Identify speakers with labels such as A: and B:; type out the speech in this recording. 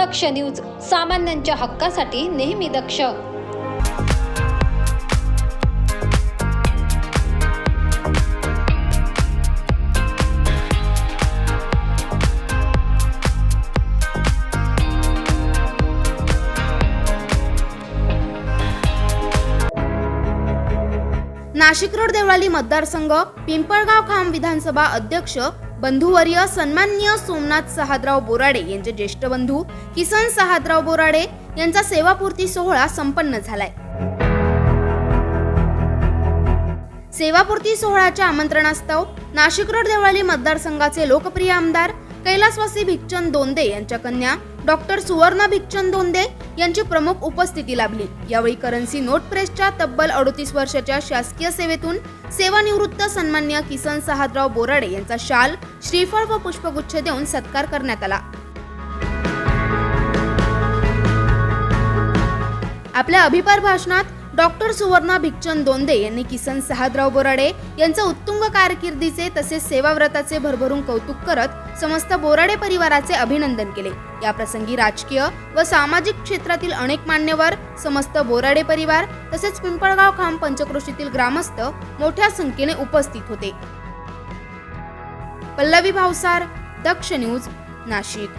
A: दक्ष news सामान्यांच्या हक्कासाठी नेहमी दक्ष.
B: नाशिक रोड देवळाली मतदारसंघ पिंपळगाव खाम विधानसभा अध्यक्ष बंधुवर्य सन्मान्य सोमनाथ सहादराव बोराडे यांचे ज्येष्ठ बंधू किसन सहादराव बोराडे यांचा सेवापूर्ती सोहळा संपन्न झालाय. सेवापूर्ती सोहळ्याच्या आमंत्रणास्तव नाशिक रोड देवळाली मतदारसंघाचे लोकप्रिय आमदार कैलासवासी भिकचंद दोंदे यांच्या कन्या डॉक्टर सुवर्णा भिकचंद दोंदे यांची प्रमुख उपस्थिती लाभली. यावेळी करन्सी नोट प्रेसच्या तब्बल अडोतीस वर्षाच्या शासकीय सेवेतून सेवानिवृत्त सन्मान्य किसन सहादराव बोराडे यांचा शाल श्रीफळ व पुष्पगुच्छ देऊन सत्कार करण्यात आला. आपल्या अभिपार भाषणात डॉक्टर सुवर्णा भिकचंद दोंदे यांनी किसन सहादराव बोराडे यांचा उत्तुंग कारकिर्दीचे तसेच सेवाव्रताचे भरभरून कौतुक करत समस्त बोराडे परिवाराचे अभिनंदन केले. या प्रसंगी राजकीय व सामाजिक क्षेत्रातील अनेक मान्यवर समस्त बोराडे परिवार तसेच पिंपळगाव खांब पंचक्रोशीतील ग्रामस्थ मोठ्या संख्येने उपस्थित होते. पल्लवी भावसार दक्ष न्यूज नाशिक.